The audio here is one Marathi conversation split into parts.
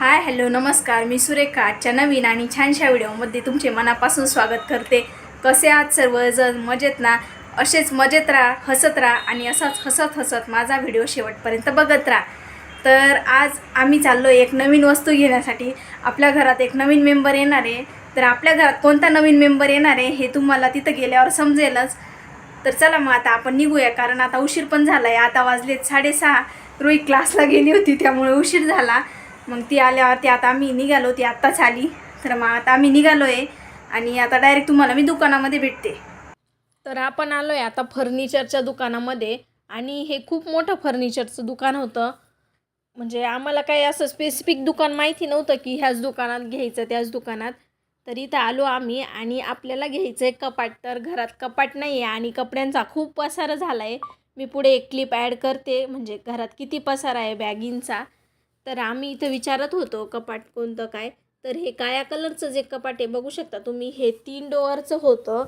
हाय हॅलो नमस्कार. मी सुरेखा. आजच्या नवीन आणि छानशा व्हिडिओमध्ये तुमचे मनापासून स्वागत करते. कसे आहात सर्वजण? मजेत ना? असेच मजेत राहा हसत राहा आणि असाच हसत हसत माझा व्हिडिओ शेवटपर्यंत बघत राहा. तर आज आम्ही चाललो एक नवीन वस्तू घेण्यासाठी. आपल्या घरात एक नवीन मेंबर येणार आहे. तर आपल्या घरात कोणता नवीन मेंबर येणार आहे हे तुम्हाला तिथं गेल्यावर समजेलच. तर चला मग आता आपण निघूया कारण आता उशीर पण झाला आहे आता वाजलेत साडेसहा. रोई क्लासला गेली होती त्यामुळे उशीर झाला. मग ती आल्यावर ती आता आम्ही निघालो ती आत्ताच आली. तर मग आता आम्ही निघालो आहे आणि आता डायरेक्ट तुम्हाला मी दुकानामध्ये भेटते. तर आपण आलो आहे आता फर्निचरच्या दुकानामध्ये आणि हे खूप मोठं फर्निचरचं दुकान होतं. म्हणजे आम्हाला काही असं स्पेसिफिक दुकान माहिती नव्हतं की ह्याच दुकानात घ्यायचं त्याच दुकानात. तर इथं आलो आम्ही आणि आपल्याला घ्यायचं आहे कपाट. तर घरात कपाट नाही आहे आणि कपड्यांचा खूप पसारा झाला आहे मी पुढे एक क्लिप ॲड करते. म्हणजे घरात किती पसारा आहे बॅगिंगचा. तर आम्ही इथं विचारत होतो कपाट कोणतं काय? तर हे काळ्या कलरचं जे कपाट आहे बघू शकता तुम्ही हे तीन डोअरचं होतं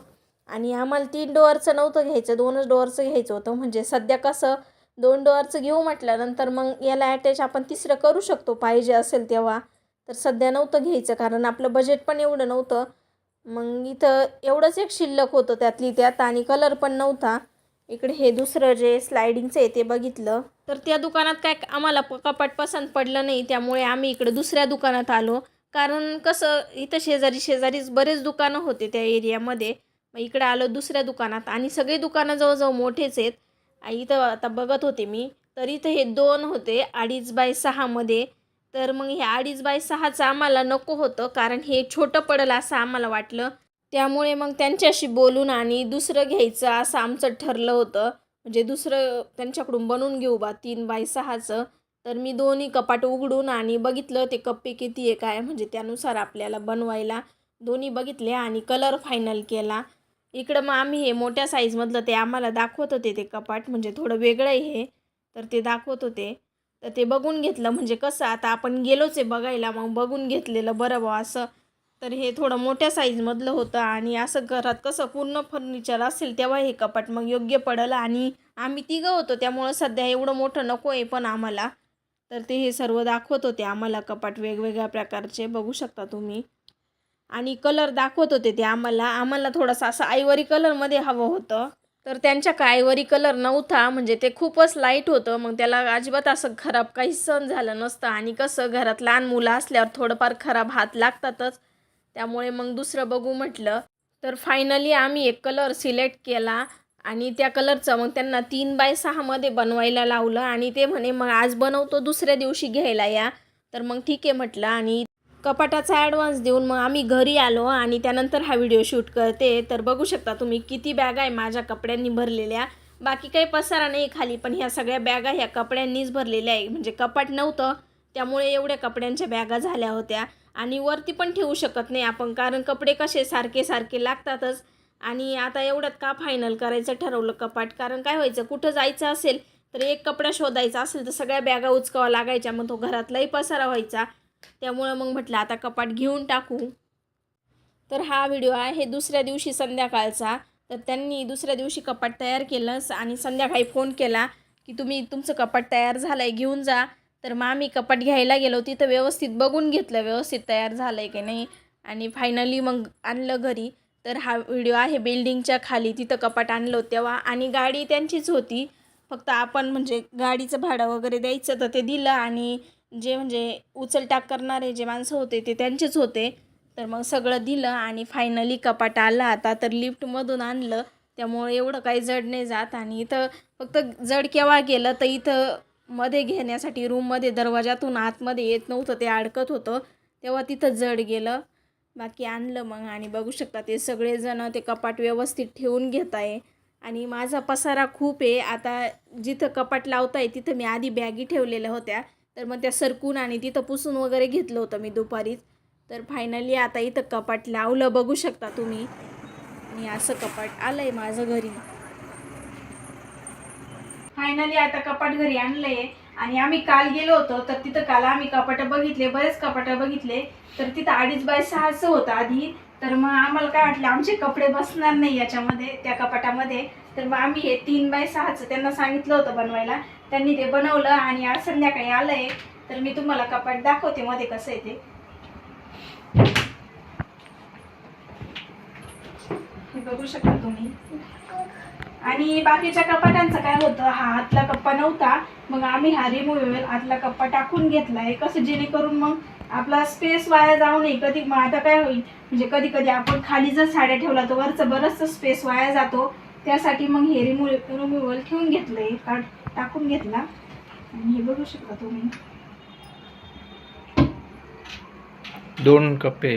आणि आम्हाला तीन डोअरचं नव्हतं घ्यायचं दोनच डोअरचं घ्यायचं होतं. म्हणजे सध्या कसं दोन डोअरचं घेऊ म्हटल्यानंतर मग याला ॲटॅच आपण तिसरं करू शकतो पाहिजे असेल तेव्हा. तर सध्या नव्हतं घ्यायचं कारण आपलं बजेट पण एवढं नव्हतं. मग इथं एवढंच एक शिल्लक होतं त्यातली त्यात आणि कलर पण नव्हता. इकडे हे दुसरं जे स्लायडिंगचं आहे ते बघितलं. तर त्या दुकानात काय आम्हाला प कपाट पसंत पडलं नाही त्यामुळे आम्ही इकडे दुसऱ्या दुकानात आलो. कारण कसं इथं शेजारी शेजारीच बरेच दुकानं होते त्या एरियामध्ये. मग इकडे आलो दुसऱ्या दुकानात आणि सगळे दुकानं जवळजवळ मोठेच आहेत. इथं आता बघत होते मी तर इथं हे दोन होते अडीच बाय सहामध्ये तर मग हे अडीच बाय सहाचं आम्हाला नको होतं कारण हे छोटं पडलं असं आम्हाला वाटलं. त्यामुळे मग त्यांच्याशी बोलून आणि दुसरं घ्यायचं असं आमचं ठरलं होतं. म्हणजे दुसरं त्यांच्याकडून बनवून घेऊ बा तीन बाय सहाचं. तर मी दोन्ही कपाट उघडून आणि बघितलं ते कप्पे किती आहे काय म्हणजे त्यानुसार आपल्याला बनवायला. दोन्ही बघितले आणि कलर फायनल केला. इकडं मग आम्ही हे मोठ्या साईजमधलं ते आम्हाला दाखवत होते ते कपाट म्हणजे थोडं वेगळं आहे हे. तर ते दाखवत होते. तर ते बघून घेतलं म्हणजे कसं आता आपण गेलोच आहे बघायला मग बघून घेतलेलं बरं बा असं. तर हे थोडं मोठ्या साईजमधलं होतं आणि असं घरात कसं पूर्ण फर्निचर असेल तेव्हा हे कपाट मग योग्य पडेल आणि आम्ही तिघं होतो त्यामुळं सध्या एवढं मोठं नको आहे पण आम्हाला. तर ते हे सर्व दाखवत होते आम्हाला कपाट वेगवेगळ्या प्रकारचे बघू शकता तुम्ही. आणि कलर दाखवत होते ते आम्हाला. आम्हाला थोडासा असं आयवरी कलरमध्ये हवं होतं. तर त्यांच्या आयवरी कलर नव्हता म्हणजे ते खूपच लाइट होतं. मग त्याला अजिबात असं खराब काही सण झालं नसतं. आणि कसं घरात लहान मुलं असल्यावर थोडंफार खराब हात लागतातच. त्यामुळे मग दुसरं बघू म्हटलं. तर फायनली आम्ही एक कलर सिलेक्ट केला आणि त्या कलरचं मग त्यांना तीन बाय सहामध्ये बनवायला लावलं आणि ते म्हणे मग आज बनवतो दुसऱ्या दिवशी घ्यायला या. तर मग ठीक आहे म्हटलं आणि कपाटाचा ॲडव्हान्स देऊन मग आम्ही घरी आलो आणि त्यानंतर हा व्हिडिओ शूट करते. तर बघू शकता तुम्ही किती बॅगा आहे माझ्या कपड्यांनी भरलेल्या. बाकी काही पसारा नाही खाली पण ह्या सगळ्या बॅगा ह्या कपड्यांनीच भरलेल्या आहे. म्हणजे कपाट नव्हतं त्यामुळे एवढ्या कपड्यांच्या बॅगा झाल्या होत्या. आणि वरती पण ठेवू शकत नाही आपण कारण कपडे कसे सारखे सारखे लागतातच. आणि आता एवढ्यात का फायनल करायचं ठरवलं कपाट? कारण काय व्हायचं कुठं जायचं असेल तर एक कपडा शोधायचा असेल तर सगळ्या बॅगा उचकावा लागायच्या मग तो घरातलाही पसारा व्हायचा. त्यामुळं मग म्हटलं आता कपाट घेऊन टाकू. तर हा व्हिडिओ आहे दुसऱ्या दिवशी संध्याकाळचा. तर त्यांनी दुसऱ्या दिवशी कपाट तयार केलं आणि संध्याकाळी फोन केला की तुम्ही तुमचं कपाट तयार झालं आहे घेऊन जा. तर मग आम्ही कपाट घ्यायला गेलो तिथं व्यवस्थित बघून घेतलं व्यवस्थित तयार झालं आहे की नाही. आणि फायनली मग आणलं घरी. तर हा व्हिडिओ आहे बिल्डिंगच्या खाली तिथं कपाट आणलं तेव्हा. आणि गाडी त्यांचीच होती. फक्त आपण म्हणजे गाडीचं भाडं वगैरे द्यायचं तर ते दिलं. आणि जे म्हणजे उचलटाक करणारे जे माणसं होते ते त्यांचेच होते. तर मग सगळं दिलं आणि फायनली कपाट आलं. आता तर लिफ्टमधून आणलं. त्यामुळे एवढं काही जड नाही जात. आणि इथं फक्त जड केव्हा गेलं तर इथं मध्ये घेण्यासाठी रूममध्ये दरवाजातून आतमध्ये येत नव्हतं ते अडकत होतं. तेव्हा तिथं जड गेलं. बाकी आणलं मग आणि बघू शकता ते सगळेजण ते कपाट व्यवस्थित ठेवून घेत आहे. आणि माझा पसारा खूप आहे. आता जिथं कपाट लावता आहे तिथं मी आधी बॅगी ठेवलेल्या होत्या. तर मग त्या सरकून आणि तिथं पुसून वगैरे घेतलं होतं मी दुपारीच. तर फायनली आता इथं कपाट लावलं बघू शकता तुम्ही. आणि असं कपाट आलं आहे माझं घरी. फायनली आता कपाट घरी आणलंय. आणि आम्ही काल गेलो होतो तर तिथं काल आम्ही कपाटं बघितले बरेच कपाटं बघितले. तर तिथं अडीच बाय सहाचं होतं आधी. तर मग आम्हाला काय वाटलं आमचे कपडे बसणार नाही याच्यामध्ये त्या कपाटामध्ये. तर मग आम्ही हे तीन बाय सहाचं त्यांना सांगितलं होतं बनवायला. त्यांनी ते बनवलं आणि आज संध्याकाळी आलंय. तर मी तुम्हाला कपाट दाखवते मध्ये कसं आहे ते. बघू शकता तुम्ही. आणि बाकीच्या कपाटांचं काय होतं हा आतला कप्पा नव्हता. मग आम्ही हा रिमूवेबल आतला कप्पा टाकून घेतलाय कसं जेणेकरून मग आपला स्पेस वाया जाऊ नये. कधी मग आता काय होईल म्हणजे कधी कधी आपण खाली जर साड्या ठेवला तर वरचं बरंचसं स्पेस वाया जातो. त्यासाठी मग हे रिमू रिमूव्हल ठेवून घेतलंय. काढ टाकून घेतला. आणि हे बघू शकता तुम्ही. दोन कप्पे.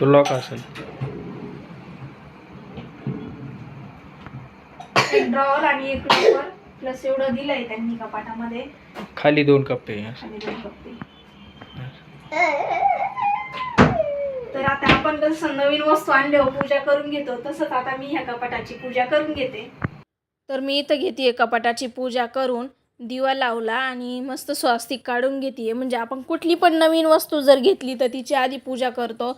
तो लॉक असेल. एक ड्रॉवर आणि एक ड्रॉवर प्लस एवढं दिलंय त्यांनी कपाटामध्ये खाली दोन कप्पे आहे. असं. खाली दोन कप्पे तर आता आपण कसं नवीन वस्तू आणल्यावर पूजा करून घेतो तसंच आता मी ह्या कपाटाची पूजा करून घेते. तर मी इथं घेते कपाटाची पूजा करून. दिवा लावला आणि मस्त स्वास्तिक काढून घेते म्हणजे आपण कुठली पण नवीन वस्तू जर घेतली तर तिची आधी पूजा करतो.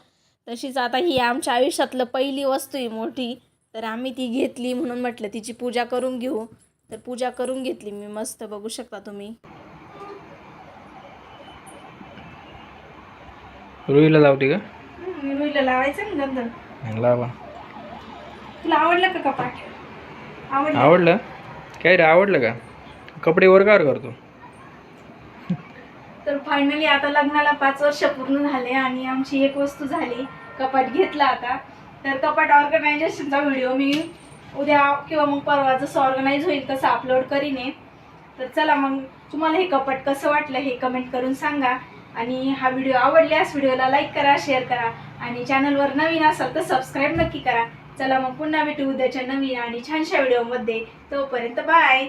तशीच आता ही आमच्या आयुष्यातलं पहिली वस्तू आहे मोठी. तर आम्ही ती घेतली म्हणून म्हटलं तिची पूजा करून घेऊ. तर पूजा करून घेतली मी. मस्त बघू शकता तुम्ही. रुईला लावते का? मी रुईला लावायचं ना गंध लावा. तुला आवडलं का कपाट? आवडलं. आवडलं? काय रे आवडलं का? कपडे वर करतो. तर फायनली आता लग्नाला पाच वर्ष पूर्ण झाले आणि आमची एक वस्तू झाली. कपाट घेतला आता. तर कपाट ऑर्गनायझेशनचा व्हिडिओ मी उद्या किंवा मग परवा जसं ऑर्गनाईज होईल तसं अपलोड करीन. तर चला मग तुम्हाला हे कपाट कसं वाटलं हे कमेंट करून सांगा. आणि हा व्हिडिओ आवडल्यास व्हिडिओला लाईक करा शेअर करा आणि चॅनलवर नवीन असाल तर सबस्क्राईब नक्की करा. चला मग पुन्हा भेटू उद्याच्या नवीन आणि छानशा व्हिडिओमध्ये तोपर्यंत बाय